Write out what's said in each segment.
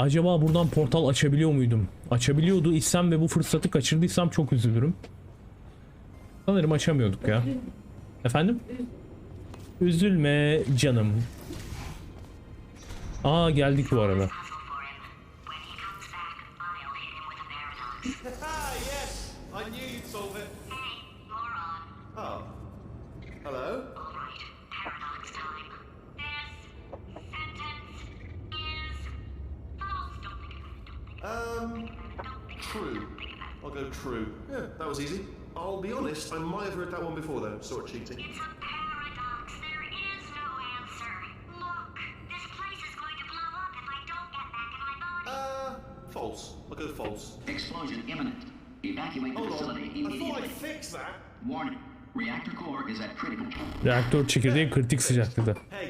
Acaba buradan portal açabiliyor muydum? Açabiliyordu isem ve bu fırsatı kaçırdıysam çok üzülürüm. Sanırım açamıyorduk ya. Efendim? Üzülme canım. Aa geldik bu arada. Ah, true. I'll go true. Yeah, that was easy. I'll be honest, I might have heard that one before though, sort of cheating. It's a paradox. There is no answer. Look, this place is going to blow up if I don't get back in my body. Uh, false. I'll go false. Explosion imminent. Evacuate the Hold on. facility I thought immediately. I'd fix that. Warning. Reactor core is at critical. Reaktör çekirdeği kritik sıcaklıkta. Hey, it is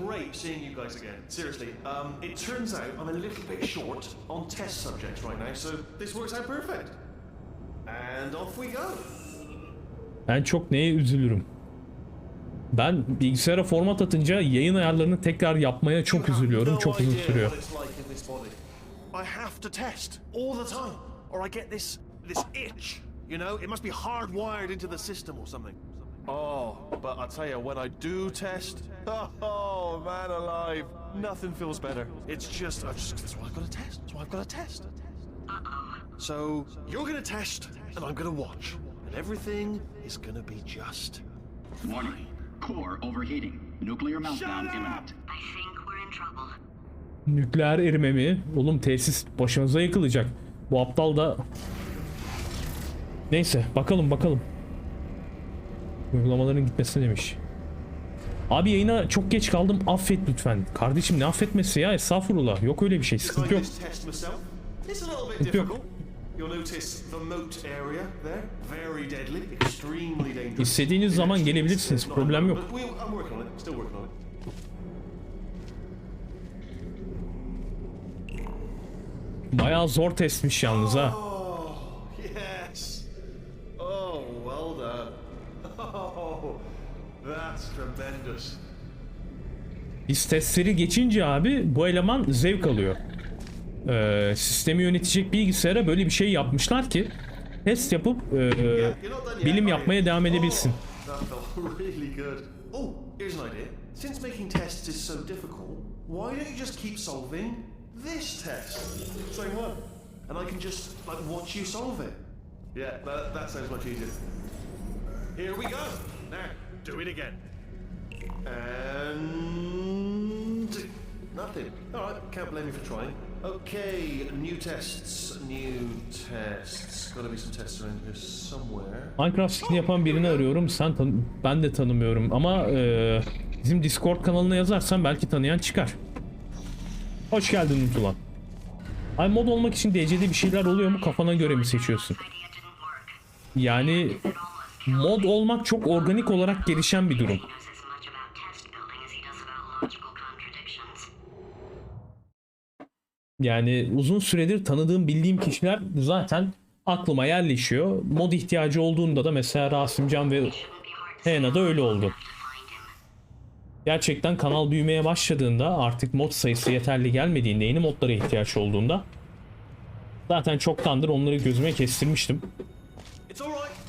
great seeing you guys again. Seriously, um, it turns out I'm a little bit short on test subjects right now, so this works out perfect. And off we go. Ben çok neye üzülürüm. Ben bilgisayara format atınca yayın ayarlarını tekrar yapmaya çok üzülüyorum. Çok uzun sürüyor. I have to test all the time, or I get this this itch. You know, it must be hardwired into the system or something. Oh, but I tell you, when I do test, oh man alive, nothing feels better. It's just, I just that's why I've got to test. That's why I've got to test. So you're gonna test, and I'm gonna watch, and everything is gonna be just. Warning. Core overheating. Nuclear meltdown imminent. I think we're in trouble. Nükleer erime mi? Oğlum tesis başımıza yıkılacak. Bu aptal da... Neyse bakalım bakalım. Uygulamaların gitmesine demiş. Abi yayına çok geç kaldım affet lütfen. Kardeşim ne affetmesi ya estağfurullah. Yok öyle bir şey sıkıntı yok. Sıkıntı yok. İstediğiniz zaman gelebilirsiniz, problem yok. Bayağı zor testmiş yalnız ha. Biz testleri geçince abi bu eleman zevk alıyor. Ee, sistemi yönetecek bilgisayara böyle bir şey yapmışlar ki test yapıp e, bilim yapmaya devam edebilsin. Oh. Oh, here's an idea. Since making tests is so difficult, why don't you just keep solving this test? Same one. And I can just like watch you solve it. Yeah, that, that sounds much easier. Here we go. Now, do it again. And nothing. All right, can't blame you for trying. Okay, new tests, new tests. Got to be some tests around here somewhere. Minecraft skin yapan birini arıyorum. Sen tan- ben de tanımıyorum ama e, bizim Discord kanalına yazarsan belki tanıyan çıkar. Hoş geldin Unutulan. Ay mod olmak için DC'de bir şeyler oluyor mu? Kafana göre mi seçiyorsun? Yani mod olmak çok organik olarak gelişen bir durum. Yani uzun süredir tanıdığım bildiğim kişiler zaten aklıma yerleşiyor. Mod ihtiyacı olduğunda da mesela Rasimcan ve Hena da öyle oldu. Gerçekten kanal büyümeye başladığında artık mod sayısı yeterli gelmediğinde yeni modlara ihtiyaç olduğunda zaten çoktandır onları gözüme kestirmiştim. It's all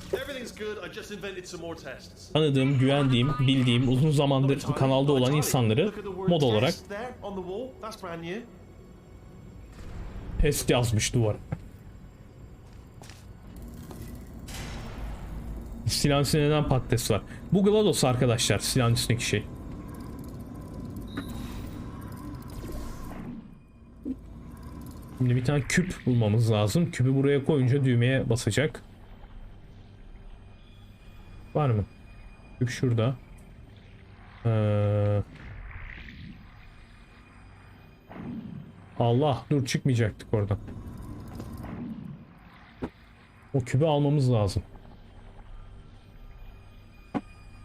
Tanıdığım, güvendiğim, bildiğim, uzun zamandır kanalda olan insanları mod olarak test yazmış duvara. Silahın üstünde neden patates var? Bu GLaDOS arkadaşlar silahın üstündeki şey. Şimdi bir tane küp bulmamız lazım. Küpü buraya koyunca düğmeye basacak. Var mı? Küp şurada. Ee... Allah dur çıkmayacaktık oradan. O küpü almamız lazım.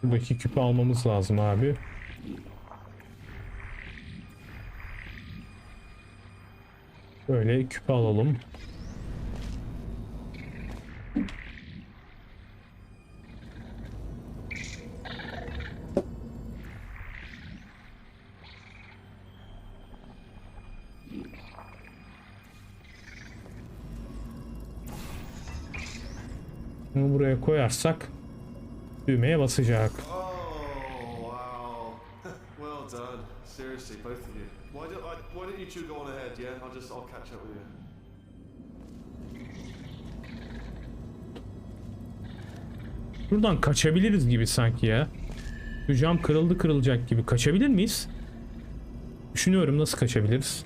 Buradaki küpü almamız lazım abi. Böyle küpü alalım. I'll catch up with you. Buradan kaçabiliriz gibi sanki ya. Şu cam kırıldı kırılacak gibi. Kaçabilir miyiz? Düşünüyorum nasıl kaçabiliriz.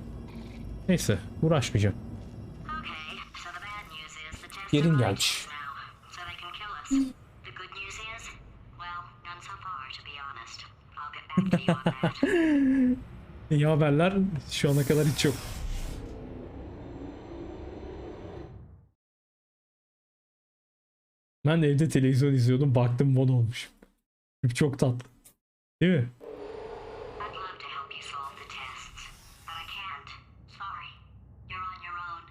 Neyse uğraşmayacağım. Okay, so İyi haberler şu ana kadar hiç yok. Ben de evde televizyon izliyordum. Baktım mod olmuş. Çok tatlı. Değil mi? I'd love to help you solve the tests, but I can't. Sorry. You're on your own.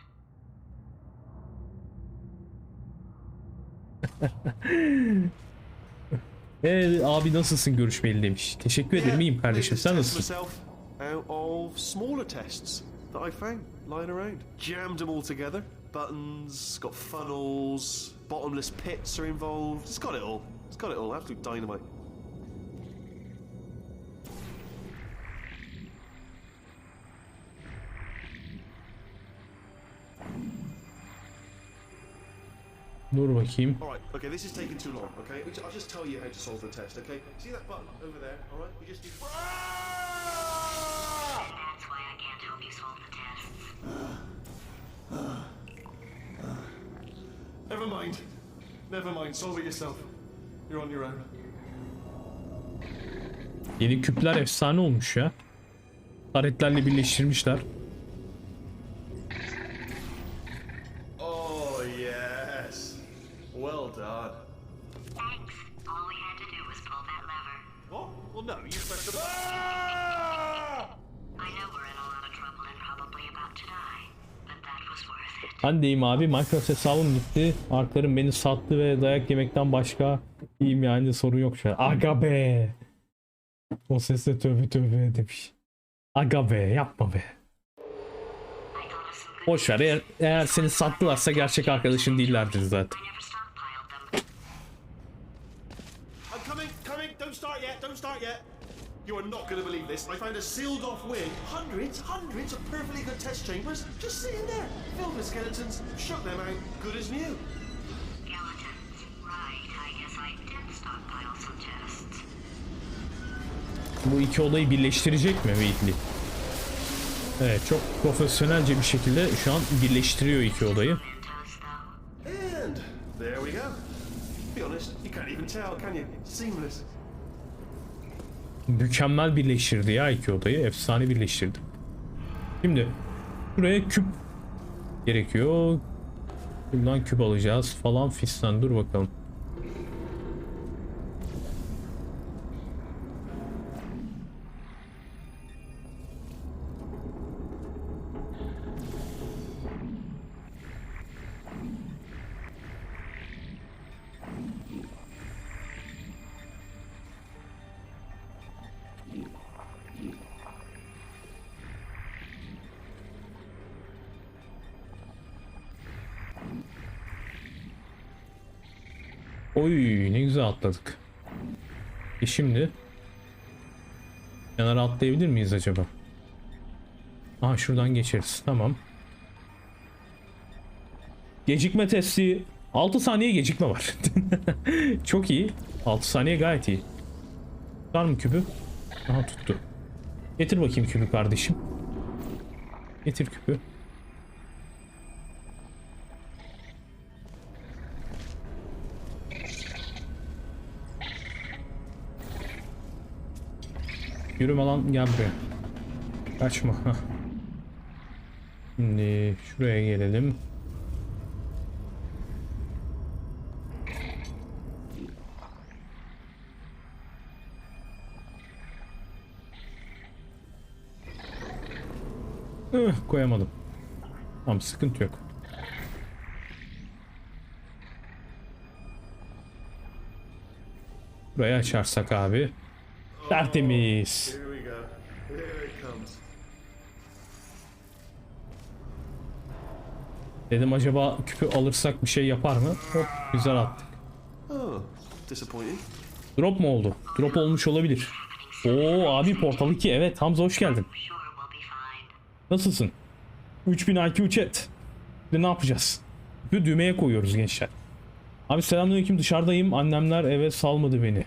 Ee, abi nasılsın görüşmeli demiş. Teşekkür ederim iyiyim kardeşim. Sen nasılsın? myself out of smaller tests that I found lying around. Jammed them all together. Buttons, got funnels, bottomless pits are involved. It's got it all. It's got it all. Absolute dynamite. The tests. Never mind. Never mind. Solve it yourself. You're on your own. Yeni küpler efsane olmuş ya. Taretlerle birleştirmişler. Ben deyim abi Minecraft hesabım gitti. Arklarım beni sattı ve dayak yemekten başka iyiyim yani sorun yok şu an. Aga be. O sesle tövbe tövbe demiş. Aga be yapma be. Boş ver eğer, eğer seni sattılarsa gerçek arkadaşın değillerdir zaten. Don't start yet. You are not going to believe this. I found a sealed off wing. Hundreds, hundreds of perfectly good test chambers just sitting there, filled with skeletons. Shook them out, good as new. Skeletons. Right, I guess I did stockpile some tests. Bu iki olayı birleştirecek mi Wheatley? Evet çok profesyonelce bir şekilde şu an birleştiriyor iki though. And there we go. Be honest, you can't even tell, can you? Seamless. Mükemmel birleştirdi ya iki odayı. Efsane birleştirdi. Şimdi buraya küp gerekiyor. Buradan küp alacağız falan fistan. Dur bakalım. Oy ne güzel atladık. E şimdi kenara atlayabilir miyiz acaba? Aha şuradan geçeriz. Tamam. Gecikme testi 6 saniye gecikme var. Çok iyi. 6 saniye gayet iyi. Var mı küpü? Aha tuttu. Getir bakayım küpü kardeşim. Getir küpü. Yürüme lan gel buraya. Kaçma. Şimdi şuraya gelelim. Ih, koyamadım. Tamam sıkıntı yok. Burayı açarsak abi. Tertemiz. Dedim acaba küpü alırsak bir şey yapar mı? Hop güzel attık. disappointing. Drop mu oldu? Drop olmuş olabilir. Oo abi Portal 2 evet Hamza hoş geldin. Nasılsın? 3000 IQ chat. Şimdi ne yapacağız? Bir düğmeye koyuyoruz gençler. Abi selamünaleyküm dışarıdayım. Annemler eve salmadı beni.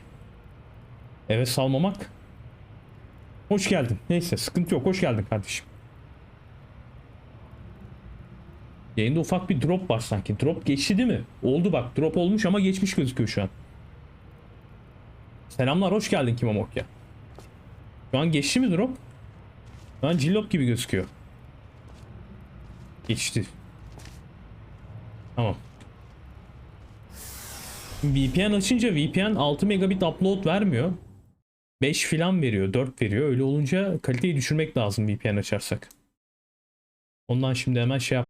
Eve salmamak? Hoş geldin. Neyse sıkıntı yok. Hoş geldin kardeşim. Yayında ufak bir drop var sanki. Drop geçti değil mi? Oldu bak. Drop olmuş ama geçmiş gözüküyor şu an. Selamlar. Hoş geldin Kimamokya. Şu an geçti mi drop? Şu an cillop gibi gözüküyor. Geçti. Tamam. VPN açınca VPN 6 megabit upload vermiyor. 5 filan veriyor, 4 veriyor. Öyle olunca kaliteyi düşürmek lazım VPN açarsak. Ondan şimdi hemen şey yap